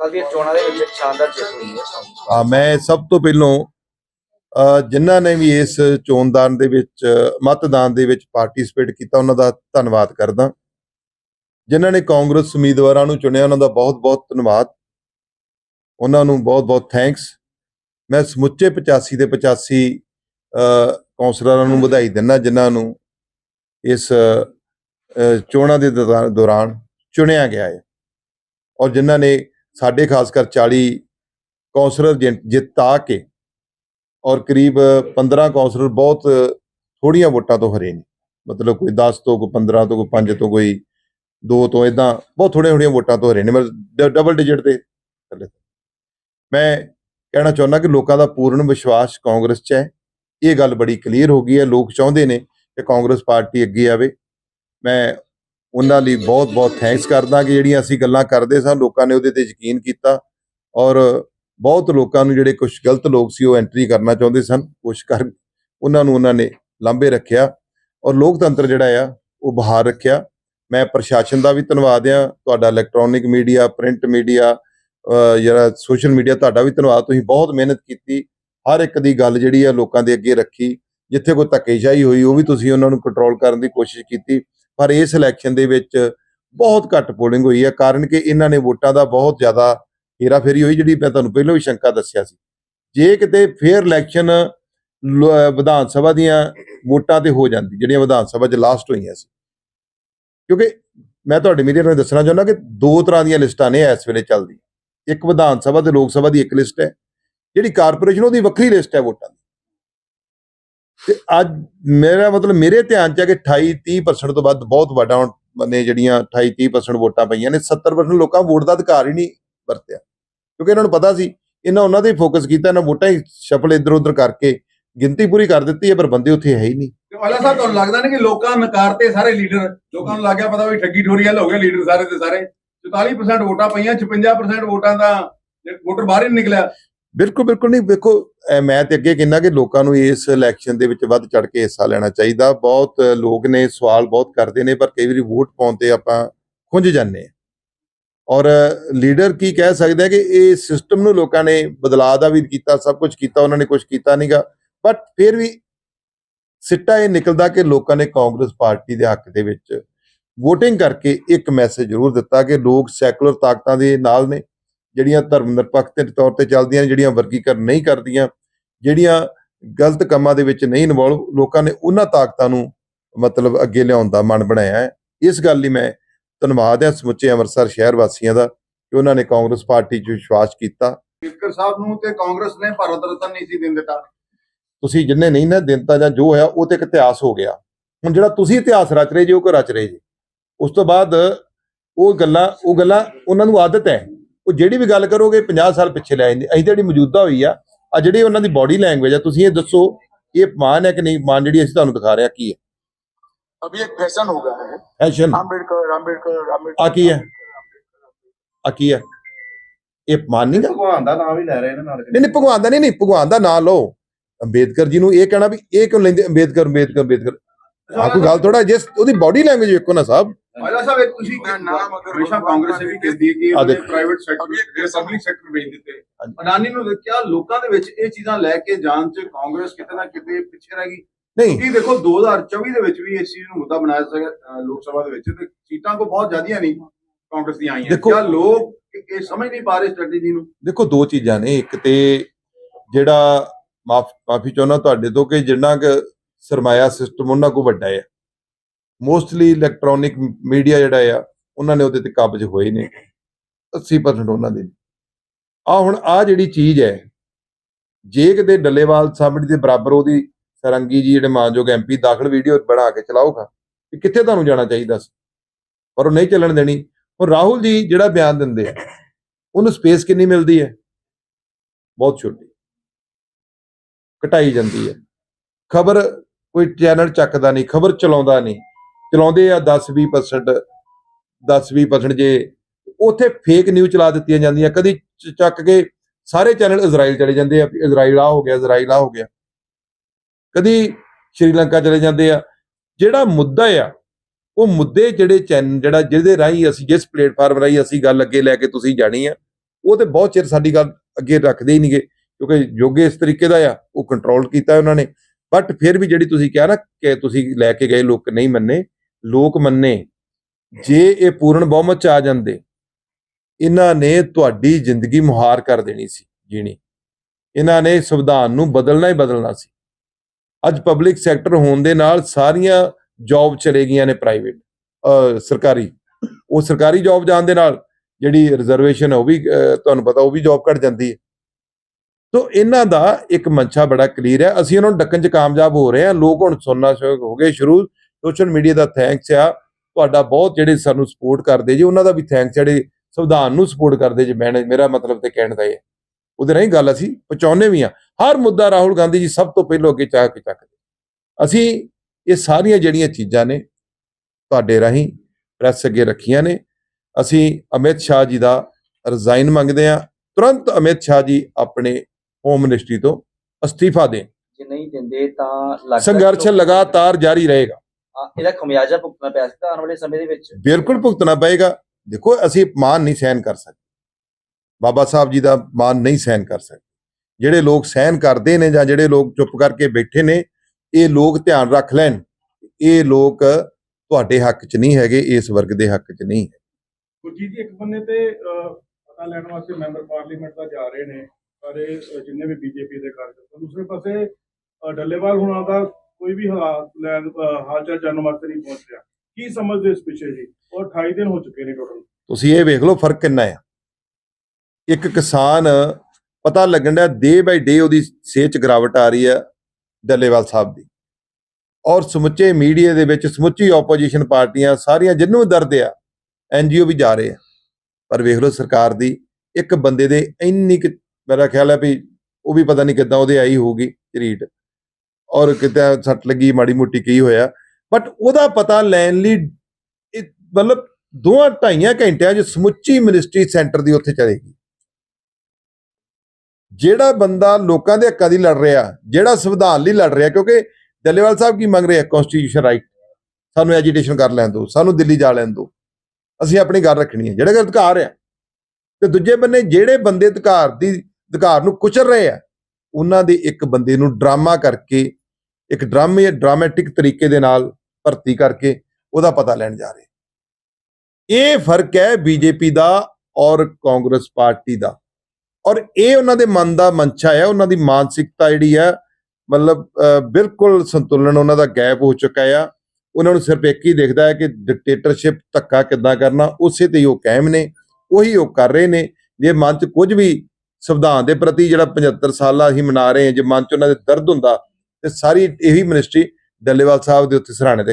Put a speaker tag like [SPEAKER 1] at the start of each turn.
[SPEAKER 1] ਕੱਲ ਦੀਆਂ ਚੋਣਾਂ ਦੇ ਵਿੱਚ ਸ਼ਾਨਦਾਰ ਜਿੱਤ ਹੋਈ ਹੈ।
[SPEAKER 2] ਆ, ਮੈਂ ਸਭ ਤੋਂ ਪਹਿਲੋਂ ਜਿਨ੍ਹਾਂ ਨੇ ਵੀ ਇਸ ਚੋਣਦਾਨ ਦੇ ਵਿੱਚ, ਮਤਦਾਨ ਦੇ ਵਿੱਚ ਪਾਰਟਿਸਿਪੇਟ ਕੀਤਾ, ਉਹਨਾਂ ਦਾ ਧੰਨਵਾਦ ਕਰਦਾ। ਜਿਨ੍ਹਾਂ ਨੇ ਕਾਂਗਰਸ ਉਮੀਦਵਾਰਾਂ ਨੂੰ ਚੁਣਿਆ, ਉਹਨਾਂ ਦਾ ਬਹੁਤ-ਬਹੁਤ ਧੰਨਵਾਦ। ਉਹਨਾਂ ਨੂੰ ਬਹੁਤ-ਬਹੁਤ ਥੈਂਕਸ ਮੈਂ ਸਮੁੱਚੇ 85 ਦੇ 85 ਕੌਂਸਲਰਾਂ ਨੂੰ ਵਧਾਈ ਦਿੰਦਾ, ਜਿਨ੍ਹਾਂ ਨੂੰ ਇਸ ਚੋਣਾਂ ਦੇ ਦੌਰਾਨ ਚੁਣਿਆ ਗਿਆ ਹੈ। ਔਰ ਜਿਨ੍ਹਾਂ ਨੇ ਸਾਡੇ ਖਾਸ ਕਰ 40 ਕੌਂਸਲਰ ਜਿੱਤਾ ਕੇ ਔਰ ਕਰੀਬ 15 ਕੌਂਸਲਰ ਬਹੁਤ ਥੋੜੀਆਂ ਵੋਟਾਂ ਤੋਂ ਹਰੇ ਨੇ। ਮਤਲਬ ਕੋਈ 10 ਤੋਂ, ਕੋਈ 15 ਤੋਂ, ਕੋਈ 5 ਤੋਂ, ਕੋਈ 2 ਤੋਂ ਇਦਾਂ ਬਹੁਤ ਥੋੜੀਆਂ ਥੋੜੀਆਂ ਵੋਟਾਂ ਤੋਂ ਹਰੇ ਨੇ। ਮਤਲਬ ਡਬਲ ਡਿਜਿਟ ਤੇ ਥੱਲੇ। ਮੈਂ ਕਹਿਣਾ ਚਾਹੁੰਦਾ ਕਿ ਲੋਕਾਂ ਦਾ ਪੂਰਨ ਵਿਸ਼ਵਾਸ ਕਾਂਗਰਸ 'ਚ ਹੈ। ਇਹ ਗੱਲ ਬੜੀ ਕਲੀਅਰ ਹੋ ਗਈ ਹੈ। ਲੋਕ ਚਾਹੁੰਦੇ ਨੇ ਕਿ ਕਾਂਗਰਸ ਪਾਰਟੀ ਅੱਗੇ ਆਵੇ। ਮੈਂ ਉਹਨਾਂ ਲਈ ਬਹੁਤ ਬਹੁਤ ਥੈਂਕਸ ਕਰਦਾ ਕਿ ਜਿਹੜੀਆਂ ਅਸੀਂ ਗੱਲਾਂ ਕਰਦੇ ਸਾਂ, ਲੋਕਾਂ ਨੇ ਉਹਦੇ ਤੇ ਯਕੀਨ ਕੀਤਾ ਔਰ ਬਹੁਤ ਲੋਕਾਂ ਨੂੰ ਜਿਹੜੇ ਕੁਝ ਗਲਤ ਲੋਕ ਸੀ ਉਹ ਐਂਟਰੀ ਕਰਨਾ ਚਾਹੁੰਦੇ ਸਨ, ਕੁਛ ਕਰ, ਉਹਨਾਂ ਨੂੰ ਉਹਨਾਂ ਨੇ ਲਾਂਬੇ ਰੱਖਿਆ ਔਰ ਲੋਕਤੰਤਰ ਜਿਹੜਾ ਆ, ਉਹ ਬਹਾਰ ਰੱਖਿਆ। ਮੈਂ ਪ੍ਰਸ਼ਾਸਨ ਦਾ ਵੀ ਧੰਨਵਾਦ ਆ ਤੁਹਾਡਾ ਇਲੈਕਟ੍ਰੋਨਿਕ ਮੀਡੀਆ ਪ੍ਰਿੰਟ ਮੀਡੀਆ ਜਿਹੜਾ ਸੋਸ਼ਲ ਮੀਡੀਆ ਤੁਹਾਡਾ ਵੀ ਧੰਨਵਾਦ। ਤੁਸੀਂ ਬਹੁਤ ਮਿਹਨਤ ਕੀਤੀ, ਹਰ ਇੱਕ ਦੀ ਗੱਲ ਜਿਹੜੀ ਆ ਲੋਕਾਂ ਦੇ ਅੱਗੇ ਰੱਖੀ, ਜਿੱਥੇ ਕੋਈ ਧੱਕੇਸ਼ਾਹੀ ਹੋਈ, ਉਹ ਵੀ ਤੁਸੀਂ ਉਹਨਾਂ ਨੂੰ ਕੰਟਰੋਲ ਕਰਨ ਦੀ ਕੋਸ਼ਿਸ਼ ਕੀਤੀ। ਪਰ ਇਸ ਇਲੈਕਸ਼ਨ ਦੇ ਵਿੱਚ ਬਹੁਤ ਘੱਟ ਪੋਲਿੰਗ ਹੋਈ ਹੈ, ਕਾਰਨ ਕਿ ਇਹਨਾਂ ਨੇ ਵੋਟਾਂ ਦਾ ਬਹੁਤ ਜ਼ਿਆਦਾ ਹੇਰਾਫੇਰੀ ਹੋਈ, ਜਿਹੜੀ ਮੈਂ ਤੁਹਾਨੂੰ ਪਹਿਲਾਂ ਵੀ ਸ਼ੰਕਾ ਦੱਸਿਆ ਸੀ। ਜੇ ਕਿਤੇ ਫੇਅਰ ਇਲੈਕਸ਼ਨ ਵਿਧਾਨ ਸਭਾ ਦੀਆਂ ਵੋਟਾਂ ਤੇ ਹੋ ਜਾਂਦੀ, ਜਿਹੜੀਆਂ ਵਿਧਾਨ ਸਭਾ 'ਚ ਲਾਸਟ ਹੋਈਆਂ ਸੀ। ਕਿਉਂਕਿ ਮੈਂ ਤੁਹਾਡੇ ਮੀਡੀਆ ਨੂੰ ਦੱਸਣਾ ਚਾਹੁੰਦਾ ਕਿ ਦੋ ਤਰ੍ਹਾਂ ਦੀਆਂ ਲਿਸਟਾਂ ਨੇ ਇਸ ਵੇਲੇ ਚੱਲਦੀਆਂ। ਇੱਕ ਵਿਧਾਨ ਸਭਾ ਤੇ ਲੋਕ ਸਭਾ ਦੀ ਇੱਕ ਲਿਸਟ ਹੈ, ਜਿਹੜੀ ਕਾਰਪੋਰੇਸ਼ਨ ਉਹਦੀ ਵੱਖਰੀ ਲਿਸਟ ਹੈ ਵੋਟਾਂ ਦੀ। ਤੇ ਅੱਜ ਮੇਰਾ ਮਤਲਬ ਮੇਰੇ ਧਿਆਨ 'ਚ ਹੈ ਕਿ 28 30% ਤੋਂ ਵੱਧ ਬਹੁਤ ਵੱਡਾ ਹੁਣ ਨੇ ਜਿਹੜੀਆਂ 28 30% ਵੋਟਾਂ ਪਈਆਂ ਨੇ 70% ਲੋਕਾਂ ਵੋਟ ਦਾ ਅਧਿਕਾਰ ਹੀ ਨਹੀਂ ਵਰਤਿਆ। ਕਿਉਂਕਿ ਇਹਨਾਂ ਨੂੰ ਪਤਾ ਸੀ, ਇਹਨਾਂ ਉਹਨਾਂ ਤੇ ਫੋਕਸ ਕੀਤਾ, ਇਹਨਾਂ ਵੋਟਾਂ ਹੀ ਸ਼ਫਲ ਇੱਧਰ ਉਧਰ ਕਰਕੇ ਗਿਣਤੀ ਪੂਰੀ ਕਰ ਦਿੱਤੀ ਹੈ, ਪਰ ਬੰਦੇ ਉੱਥੇ ਹੈ ਹੀ ਨਹੀਂ।
[SPEAKER 3] ਵਾਲਾ ਸਾਹਿਬ, ਤੁਹਾਨੂੰ ਲੱਗਦਾ ਨਹੀਂ ਕਿ ਲੋਕਾਂ ਨਕਾਰਤੇ ਸਾਰੇ ਲੀਡਰ, ਲੋਕਾਂ ਨੂੰ ਲੱਗਿਆ ਪਤਾ ਵੀ ਠੱਗੀ ਠੋਰੀ ਵਾਲੇ ਹੋ ਗਏ ਲੀਡਰ ਸਾਰੇ ਤੇ ਸਾਰੇ। 44% ਵੋਟਾਂ ਪਈਆਂ 56% ਵੋਟਾਂ ਦਾ ਵੋਟਰ ਬਾਹਰ ਹੀ ਨਹੀਂ ਨਿਕਲਿਆ।
[SPEAKER 2] ਬਿਲਕੁਲ ਬਿਲਕੁਲ ਨਹੀਂ। ਵੇਖੋ ਮੈਂ ਤੇ ਅੱਗੇ ਕਹਿੰਦਾ ਕਿ ਲੋਕਾਂ ਨੂੰ ਇਸ ਇਲੈਕਸ਼ਨ ਦੇ ਵਿੱਚ ਵੱਧ ਚੜ ਕੇ ਹਿੱਸਾ ਲੈਣਾ ਚਾਹੀਦਾ। ਬਹੁਤ ਲੋਕ ਨੇ, ਸਵਾਲ ਬਹੁਤ ਕਰਦੇ ਨੇ, ਪਰ ਕਈ ਵਾਰੀ ਵੋਟ ਪਾਉਣ ਤੇ ਆਪਾਂ ਖੁੰਝ ਜਾਂਦੇ ਹਾਂ। ਔਰ ਲੀਡਰ ਕੀ ਕਹਿ ਸਕਦੇ ਆ ਕਿ ਇਹ ਸਿਸਟਮ ਨੂੰ ਲੋਕਾਂ ਨੇ ਬਦਲਾਅ ਦਾ ਵੀ ਕੀਤਾ, ਸਭ ਕੁਝ ਕੀਤਾ, ਉਹਨਾਂ ਨੇ ਕੁਝ ਕੀਤਾ ਨਹੀਂਗਾ ਬਟ ਫਿਰ ਵੀ ਸਿੱਟਾ ਇਹ ਨਿਕਲਦਾ ਕਿ ਲੋਕਾਂ ਨੇ ਕਾਂਗਰਸ ਪਾਰਟੀ ਦੇ ਹੱਕ ਦੇ ਵਿੱਚ VOTING ਕਰਕੇ ਇੱਕ ਮੈਸੇਜ ਜ਼ਰੂਰ ਦਿੱਤਾ ਕਿ ਲੋਕ ਸੈਕੂਲਰ ਤਾਕਤਾਂ ਦੇ ਨਾਲ ਨੇ। ਜਿਹੜੀਆਂ ਧਰਮ ਨਿਰਪੱਖ ਦੇ ਤੌਰ ਤੇ ਚੱਲਦੀਆਂ ਨੇ ਜਿਹੜੀਆਂ ਵਰਗੀਕਰਨ ਨਹੀਂ ਕਰਦੀਆਂ ਜਿਹੜੀਆਂ ਗਲਤ ਕੰਮਾਂ ਦੇ ਵਿੱਚ ਨਹੀਂ ਇਨਵੋਲਵ ਲੋਕਾਂ ਨੇ ਉਹਨਾਂ ਤਾਕਤਾਂ ਨੂੰ ਮਤਲਬ ਅੱਗੇ ਲਿਆਉਣ ਦਾ ਮਨ ਬਣਾਇਆ ਹੈ। ਇਸ ਗੱਲ ਲਈ ਮੈਂ ਧੰਨਵਾਦ ਹੈ ਸਮੁੱਚੇ ਅੰਮ੍ਰਿਤਸਰ ਸ਼ਹਿਰ ਵਾਸੀਆਂ ਦਾ ਕਿ ਉਹਨਾਂ ਨੇ ਕਾਂਗਰਸ ਪਾਰਟੀ 'ਚ ਵਿਸ਼ਵਾਸ ਕੀਤਾ।
[SPEAKER 3] ਅੰਬੇਦਕਰ ਸਾਹਿਬ ਨੂੰ ਤੇ ਕਾਂਗਰਸ ਨੇ ਭਾਰਤ ਰਤਨ ਨਹੀਂ ਸੀ ਦੇਣ ਦਿੱਤਾ।
[SPEAKER 2] ਤੁਸੀਂ ਜਿੰਨੇ ਨਹੀਂ ਨਾ ਦਿਨਤਾ ਜਾਂ ਜੋ ਹੋਇਆ ਉਹ ਤੇ ਇੱਕ ਇਤਿਹਾਸ ਹੋ ਗਿਆ। ਹੁਣ ਜਿਹੜਾ ਤੁਸੀਂ ਇਤਿਹਾਸ ਰਚ ਰਹੇ ਜੀ ਉਹ ਕੋ ਰਚ ਰਹੇ ਜੀ। ਉਸ ਤੋਂ ਬਾਅਦ ਉਹ ਗੱਲਾਂ ਉਹ ਗੱਲਾਂ ਉਹਨਾਂ ਨੂੰ ਆਦਤ ਹੈ। ਉਹ ਜਿਹੜੀ ਵੀ ਗੱਲ ਕਰੋਗੇ 50 ਸਾਲ ਪਿੱਛੇ ਲੈ ਜਾਂਦੇ ਅਸੀਂ ਤਾਂ ਜਿਹੜੀ ਮੌਜੂਦਾ ਹੋਈ ਆ ਆ ਜਿਹੜੀ ਉਹਨਾਂ ਦੀ ਬਾਡੀ ਲੈਂਗੁਏਜ ਆ ਤੁਸੀਂ ਇਹ ਦੱਸੋ ਇਹ ਮਾਨ ਹੈ ਕਿ ਨਹੀਂ ਮਾਨ ਜਿਹੜੀ ਅਸੀਂ ਤੁਹਾਨੂੰ ਦਿਖਾ ਰਿਹਾ ਕੀ ਹੈ
[SPEAKER 4] अभी एक फैशन हो गया है
[SPEAKER 2] ਫੈਸ਼ਨ
[SPEAKER 4] अम्बेडकर अम्बेडकर अम्बेडकर
[SPEAKER 2] ਆ ਕੀ ਹੈ ਆ ਕੀ ਹੈ ਇਹ ਮਾਨ ਨਹੀਂ ਗਾ
[SPEAKER 1] ਭਗਵਾਨ ਦਾ ਨਾਮ ਵੀ ਲੈ ਰਹੇ ਨੇ ਨਾਲ
[SPEAKER 2] ਨਹੀਂ ਨਹੀਂ ਭਗਵਾਨ ਦਾ ਨਹੀਂ ਨਹੀਂ ਭਗਵਾਨ ਦਾ ਨਾਂ ਲਓ ਅੰਬੇਦਕਰ ਜੀ ਨੂੰ ਇਹ ਕਹਿਣਾ ਵੀ ਇਹ ਕਿਉਂ ਲੈਂਦੇ ਅੰਬੇਦਕਰ ਅੰਬੇਦਕਰ ਅੰਬੇਦਕਰ ਆ ਕੋਈ ਗੱਲ ਥੋੜਾ ਜਿਸ ਉਹਦੀ ਬਾਡੀ ਲੈਂਗੁਏਜ ਵੇਖੋ ਨਾ ਸਾਹਿਬ
[SPEAKER 3] ਵਾਲਾ ਸਾਹਿਬ ਇੱਕ ਤੁਸੀਂ
[SPEAKER 4] ਨਾਮ ਅਗਰ
[SPEAKER 3] ਹਮੇਸ਼ਾ ਕਾਂਗਰਸ ਵੀ ਕਹਿੰਦੀ ਹੈ ਕਿ ਉਹਨੇ। ਪ੍ਰਾਈਵੇਟ ਸੈਕਟਰ ਪਬਲਿਕ ਸੈਕਟਰ ਵੇਚ ਦਿੱਤੇ। ਅਡਾਨੀ ਨੂੰ ਦੇਖਿਆ ਲੋਕਾਂ ਦੇ ਵਿੱਚ ਇਹ ਚੀਜ਼ਾਂ ਲੈ ਕੇ ਜਾਣ ਚ ਕਾਂਗਰਸ ਕਿਤੇ ਨਾ ਕਿਤੇ ਪਿੱਛੇ ਰਹਿ ਗਈ।
[SPEAKER 2] ਨਹੀਂ।
[SPEAKER 3] ਕਿਉਂਕਿ ਦੇਖੋ 2024 ਦੇ ਵਿੱਚ ਵੀ ਇਸ ਚੀਜ਼ ਨੂੰ ਮੁੱਦਾ ਬਣਾਇਆ ਸੀਗਾ ਲੋਕ ਸਭਾ ਦੇ ਵਿੱਚ। ਤੇ ਸੀਟਾਂ ਕੋ ਬਹੁਤ ਜ਼ਿਆਦੀਆਂ ਨਹੀਂ ਕਾਂਗਰਸ ਦੀਆਂ ਆਈਆਂ। ਕਿਆ ਲੋਕ ਇਹ ਸਮਝ ਨਹੀਂ ਪਾ ਰਹੇ ਸਟ੍ਰੈਟਜੀ ਨੂੰ।
[SPEAKER 2] ਦੇਖੋ ਦੋ ਚੀਜ਼ਾਂ ਨੇ। ਇੱਕ ਤੇ ਜਿਹੜਾ ਮਾਫ ਮਾਫੀ ਚਾਹੁੰਦਾ ਤੁਹਾਡੇ ਤੋਂ ਕਿ ਜਿੰਨਾ ਕੁ ਸਰਮਾਇਆ ਸਿਸਟਮ ਉਹਨਾਂ ਕੋ ਵੱਡਾ ਹੈ। ਮੋਸਟਲੀ ਇਲੈਕਟ੍ਰੋਨਿਕ ਮੀਡੀਆ ਜਿਹੜਾ ਆ, ਉਹਨਾਂ ਨੇ ਉਹਦੇ ਤੇ ਕਾਬਜ ਹੋਏ ਨੇ 80% ਉਹਨਾਂ ਦੇ। ਆ ਹੁਣ ਆ ਜਿਹੜੀ ਚੀਜ਼ ਹੈ, ਜੇ ਕਿਤੇ ਡੱਲੇਵਾਲ ਸਾਹਮਣੇ ਦੇ ਬਰਾਬਰ ਉਹਦੀ ਸਰੰਗੀ ਜੀ, ਜਿਹੜੇ ਮਾਨਯੋਗ ਐਮਪੀ ਦਾਖਲ ਵੀਡੀਓ ਬਣਾ ਕੇ ਚਲਾਊਗਾ ਕਿ ਕਿੱਥੇ ਤੁਹਾਨੂੰ ਜਾਣਾ ਚਾਹੀਦਾ ਸੀ? ਪਰ ਉਹ ਨਹੀਂ ਚੱਲਣ ਦੇਣੀ। ਹੁਣ ਰਾਹੁਲ ਜੀ ਜਿਹੜਾ ਬਿਆਨ ਦਿੰਦੇ ਆ, ਉਹਨੂੰ ਸਪੇਸ ਕਿੰਨੀ ਮਿਲਦੀ ਹੈ? ਬਹੁਤ ਛੋਟੀ। ਘਟਾਈ ਜਾਂਦੀ ਹੈ। ਖਬਰ ਕੋਈ ਚੈਨਲ ਚੱਕਦਾ ਨਹੀਂ, ਖਬਰ ਚਲਾਉਂਦਾ ਨਹੀਂ। ਚਲਾਉਂਦੇ ਆ 10 20% 10 20% ਜੇ, ਉਥੇ ਫੇਕ ਨਿਊਜ਼ ਚਲਾ ਦਿੱਤੀਆਂ ਜਾਂਦੀਆਂ। ਕਦੀ ਚੱਕ ਕੇ ਸਾਰੇ ਚੈਨਲ ਇਜ਼ਰਾਈਲ ਚਲੇ ਜਾਂਦੇ ਆ ਵੀ ਇਜ਼ਰਾਈਲ ਆ ਹੋ ਗਿਆ, ਇਜ਼ਰਾਈਲ ਆ ਹੋ ਗਿਆ। ਕਦੀ ਸ਼੍ਰੀਲੰਕਾ ਚਲੇ ਜਾਂਦੇ ਆ। ਜਿਹੜਾ ਮੁੱਦਾ ਆ, ਉਹ ਮੁੱਦੇ ਜਿਹੜੇ ਚੈਨ, ਜਿਹੜਾ, ਜਿਹਦੇ ਰਾਹੀਂ ਅਸੀਂ, ਜਿਸ ਪਲੇਟਫਾਰਮ ਰਾਹੀਂ ਅਸੀਂ ਗੱਲ ਅੱਗੇ ਲੈ ਕੇ ਤੁਸੀਂ ਜਾਣੀ ਆ, ਉਹ ਤੇ ਬਹੁਤ ਚਿਰ ਸਾਡੀ ਗੱਲ ਅੱਗੇ ਰੱਖਦੇ ਹੀ ਨਹੀਂਗੇ ਕਿਉਂਕਿ ਯੋਗੇ ਇਸ ਤਰੀਕੇ ਦਾ ਆ, ਉਹ ਕੰਟਰੋਲ ਕੀਤਾ ਉਹਨਾਂ ਨੇ। ਬਟ ਫਿਰ ਵੀ ਜਿਹੜੀ ਤੁਸੀਂ ਕਿਹਾ ਨਾ ਕਿ ਤੁਸੀਂ ਲੈ ਕੇ ਗਏ, ਲੋਕ ਨਹੀਂ ਮੰਨੇ ਲੋਕ ਮੰਨੇ, ਜੇ ਇਹ ਪੂਰਨ ਬਹੁਮਤ ਚ ਆ ਜਾਂਦੇ, ਇਹਨਾਂ ਨੇ ਤੁਹਾਡੀ ਜ਼ਿੰਦਗੀ ਮੁਹਾਰ ਕਰ ਦੇਣੀ ਸੀ ਜੀਣੀ। ਇਹਨਾਂ ਨੇ ਸੰਵਿਧਾਨ ਨੂੰ ਬਦਲਣਾ ਹੀ ਬਦਲਣਾ ਸੀ। ਅੱਜ ਪਬਲਿਕ ਸੈਕਟਰ ਹੋਣ ਦੇ ਨਾਲ ਸਾਰੀਆਂ ਜੌਬ ਚਲੇ ਗਈਆਂ ਨੇ ਪ੍ਰਾਈਵੇਟ ਸਰਕਾਰੀ। ਉਹ ਸਰਕਾਰੀ ਜੌਬ ਜਾਣ ਦੇ ਨਾਲ ਜਿਹੜੀ ਰਿਜ਼ਰਵੇਸ਼ਨ ਹੈ ਉਹ ਵੀ ਤੁਹਾਨੂੰ ਪਤਾ ਉਹ ਵੀ ਜੌਬ ਘਟ ਜਾਂਦੀ ਹੈ। ਤੋ ਇਹਨਾਂ ਦਾ ਇੱਕ ਮੰਸ਼ਾ ਬੜਾ ਕਲੀਅਰ ਹੈ। ਅਸੀਂ ਉਹਨਾਂ ਨੂੰ ਡੱਕਣ 'ਚ ਕਾਮਯਾਬ ਹੋ ਰਹੇ ਹਾਂ। ਲੋਕ ਹੁਣ ਸੁਣਨਾ ਹੋ ਗਏ ਸ਼ੁਰੂ ਸੋਸ਼ਲ ਮੀਡੀਆ ਦਾ ਥੈਂਕਸ ਆ। ਤੁਹਾਡਾ ਬਹੁਤ ਜਿਹੜੇ ਸਾਨੂੰ ਸਪੋਰਟ ਕਰਦੇ ਜੀ ਉਹਨਾਂ ਦਾ ਵੀ ਥੈਂਕਸ ਜਿਹੜੇ ਸੰਵਿਧਾਨ ਨੂੰ ਸਪੋਰਟ ਕਰਦੇ ਜੀ ਮੈਂ ਮੇਰਾ ਮਤਲਬ ਤੇ ਕਹਿਣ ਦਾ ਇਹ। ਉਹਦੇ ਰਾਹੀਂ ਗੱਲ ਅਸੀਂ ਪਹੁੰਚਾਉਂਦੇ ਵੀ ਆ ਹਰ ਮੁੱਦਾ ਰਾਹੁਲ ਗਾਂਧੀ ਜੀ ਸਭ ਤੋਂ ਪਹਿਲਾਂ ਅੱਗੇ ਚਾਹ ਕੇ ਚੱਕਦੇ। ਅਸੀਂ ਇਹ ਸਾਰੀਆਂ ਜਿਹੜੀਆਂ ਚੀਜ਼ਾਂ ਨੇ ਤੁਹਾਡੇ ਰਾਹੀਂ ਪ੍ਰੈਸ ਅੱਗੇ ਰੱਖੀਆਂ ਨੇ। ਅਸੀਂ ਅਮਿਤ ਸ਼ਾਹ ਜੀ ਦਾ ਰਿਜ਼ਾਈਨ ਮੰਗਦੇ ਆ ਤੁਰੰਤ ਅਮਿਤ ਸ਼ਾਹ ਜੀ ਆਪਣੇ ਹੋਮ ਮਿਨਿਸਟਰੀ ਤੋਂ ਅਸਤੀਫਾ ਦੇਣ।
[SPEAKER 1] ਜੇ ਨਹੀਂ ਦਿੰਦੇ ਤਾਂ
[SPEAKER 2] ਸੰਘਰਸ਼ ਲਗਾਤਾਰ ਜਾਰੀ ਰਹੇਗਾ।
[SPEAKER 1] ਇਹਦਾ ਖਮਿਆਜਾ ਭੁਗਤਣਾ ਪੈ ਸਕਦਾ ਆਉਣ ਵਾਲੇ ਸਮੇਂ ਦੇ ਵਿੱਚ।
[SPEAKER 2] ਬਿਲਕੁਲ ਭੁਗਤਣਾ ਪਏਗਾ। ਦੇਖੋ ਅਸੀਂ ਮਾਨ ਨਹੀਂ ਸਹਿਨ ਕਰ ਸਕਦੇ। ਬਾਬਾ ਸਾਹਿਬ ਜੀ ਦਾ ਮਾਨ ਨਹੀਂ ਸਹਿਨ ਕਰ ਸਕਦੇ। ਜਿਹੜੇ ਲੋਕ ਸਹਿਨ ਕਰਦੇ ਨੇ ਜਾਂ ਜਿਹੜੇ ਲੋਕ ਚੁੱਪ ਕਰਕੇ ਬੈਠੇ ਨੇ ਇਹ ਲੋਕ ਧਿਆਨ ਰੱਖ ਲੈਣ। ਇਹ ਲੋਕ ਤੁਹਾਡੇ ਹੱਕ 'ਚ ਨਹੀਂ ਹੈਗੇ ਇਸ ਵਰਗ ਦੇ ਹੱਕ 'ਚ ਨਹੀਂ ਹੈ
[SPEAKER 5] ਗੁਰਜੀਤ ਜੀ ਇੱਕ ਬੰਨੇ ਤੇ ਪਤਾ ਲੈਣ ਵਾਸਤੇ ਮੈਂਬਰ ਪਾਰਲੀਮੈਂਟ ਦਾ ਜਾ ਰਹੇ ਨੇ ਸਾਰੇ ਜਿੰਨੇ ਵੀ ਬੀਜੇਪੀ ਦੇ ਕਾਰਜਕਰਤਾ ਦੂਸਰੇ ਪਾਸੇ ਡੱਲੇਵਾਲ ਹੁਣਾਂ ਦਾ ਕੋਈ ਵੀ ਹਾਲਾਤ ਲੈਣ ਅਹ, ਜਾਣਨ ਵਾਸਤੇ ਨਹੀਂ ਪਹੁੰਚ ਰਿਹਾ ਕੀ ਸਮਝਦੇ ਇਸ ਪਿੱਛੇ ਜੀ? ਔਰ 28 ਦਿਨ ਹੋ ਚੁੱਕੇ ਨੇ ਟੋਟਲ
[SPEAKER 2] ਤੁਸੀਂ ਇਹ ਵੇਖ ਲਓ ਫ਼ਰਕ ਕਿੰਨਾ ਆ। ਇੱਕ ਕਿਸਾਨ ਪਤਾ ਲੱਗਣ ਦਾ ਡੇ ਬਾਈ ਡੇ ਉਹਦੀ ਸਿਹਤ 'ਚ ਆ ਰਹੀ ਆ ਡੱਲੇਵਾਲ ਸਾਹਿਬ ਦੀ। ਔਰ ਸਮੁੱਚੇ ਮੀਡੀਆ ਦੇ ਵਿੱਚ ਸਮੁੱਚੀ ਆਪੋਜੀਸ਼ਨ ਪਾਰਟੀਆਂ ਸਾਰੀਆਂ ਜਿੰਨੂੰ ਦਰਦ ਆ ਐਨਜੀਓ ਵੀ ਜਾ ਰਹੇ ਆ। ਪਰ ਵੇਖ ਲਓ ਸਰਕਾਰ ਦੀ ਇੱਕ ਬੰਦੇ ਦੇ ਇੰਨੀ ਮੇਰਾ ਖਿਆਲ ਹੈ ਵੀ ਉਹ ਵੀ ਪਤਾ ਨਹੀਂ ਕਿੱਦਾਂ ਉਹਦੇ ਆਈ ਹੋਊਗੀ ਰੀਟ। ਔਰ ਕਿਤੇ ਸੱਟ ਲੱਗੀ, ਮਾੜੀ ਮੋਟੀ ਕੀ ਹੋਇਆ। ਬਟ ਉਹਦਾ ਪਤਾ ਲੈਣ ਲਈ ਮਤਲਬ ਦੋਆਂ ਢਾਈਆਂ ਘੰਟਿਆਂ 'ਚ ਸਮੁੱਚੀ ਮਿਨਿਸਟਰੀ ਸੈਂਟਰ ਦੀ ਉੱਥੇ ਚਲੇਗੀ। ਜਿਹੜਾ ਬੰਦਾ ਲੋਕਾਂ ਦੇ ਹੱਕਾਂ ਦੀ ਲੜ ਰਿਹਾ, ਜਿਹੜਾ ਸੰਵਿਧਾਨ ਲਈ ਲੜ ਰਿਹਾ, ਕਿਉਂਕਿ ਡੱਲੇਵਾਲ ਸਾਹਿਬ ਕੀ ਮੰਗ ਰਹੇ ਆ? ਕਨਸਟੀਟਿਊਸ਼ਨ ਰਾਈਟ ਸਾਨੂੰ ਐਜੀਟੇਸ਼ਨ ਕਰ ਲੈਣ ਦਿਓ, ਸਾਨੂੰ ਦਿੱਲੀ ਜਾ ਲੈਣ ਦਿਓ। ਅਸੀਂ ਆਪਣੀ ਗੱਲ ਰੱਖਣੀ ਹੈ, ਜਿਹੜਾ ਕਿ ਅਧਿਕਾਰ ਆ। ਤੇ ਦੂਜੇ ਬੰਨੇ ਜਿਹੜੇ ਬੰਦੇ ਅਧਿਕਾਰ ਦੀ, ਅਧਿਕਾਰ ਨੂੰ ਕੁਚਲ ਰਹੇ ਆ, ਉਹਨਾਂ ਦੇ ਇੱਕ ਬੰਦੇ ਨੂੰ ਡਰਾਮਾ ਕਰਕੇ ਇੱਕ ਡਰਾਮੇ ਡਰਾਮੈਟਿਕ ਤਰੀਕੇ ਦੇ ਨਾਲ ਭਰਤੀ ਕਰਕੇ ਉਹਦਾ ਪਤਾ ਲੈਣ ਜਾ ਰਹੇ। ਇਹ ਫ਼ਰਕ ਹੈ ਬੀਜੇਪੀ ਦਾ ਔਰ ਕਾਂਗਰਸ ਪਾਰਟੀ ਦਾ। ਔਰ ਇਹ ਉਹਨਾਂ ਦੇ ਮਨ ਦਾ ਮਨਸ਼ਾ ਹੈ, ਉਹਨਾਂ ਦੀ ਮਾਨਸਿਕਤਾ ਜਿਹੜੀ ਹੈ, ਮਤਲਬ ਬਿਲਕੁਲ ਸੰਤੁਲਨ ਉਹਨਾਂ ਦਾ ਗੈਪ ਹੋ ਚੁੱਕਾ ਆ। ਉਹਨਾਂ ਨੂੰ ਸਿਰਫ ਇੱਕ ਹੀ ਦੇਖਦਾ ਹੈ ਕਿ ਡਿਕਟੇਟਰਸ਼ਿਪ ਧੱਕਾ ਕਿੱਦਾਂ ਕਰਨਾ, ਉਸੇ ਤੇ ਹੀ ਉਹ ਕਾਇਮ ਨੇ, ਉਹੀ ਉਹ ਕਰ ਰਹੇ ਨੇ। ਜੇ ਮਨ 'ਚ ਕੁਝ ਵੀ ਸੰਵਿਧਾਨ ਦੇ ਪ੍ਰਤੀ ਜਿਹੜਾ 75 ਸਾਲਾ ਅਸੀਂ ਮਨਾ ਰਹੇ ਹਾਂ, ਜੇ ਮਨ 'ਚ ਉਹਨਾਂ ਦੇ ਦਰਦ ਹੁੰਦਾ ਤੇ ਸਾਰੀ ਇਹੀ ਮਿਨਿਸਟਰੀ ਡੱਲੇਵਾਲ ਸਾਹਿਬ ਦੇ ਉੱਤੇ ਸਰਾਣੇ ਤੇ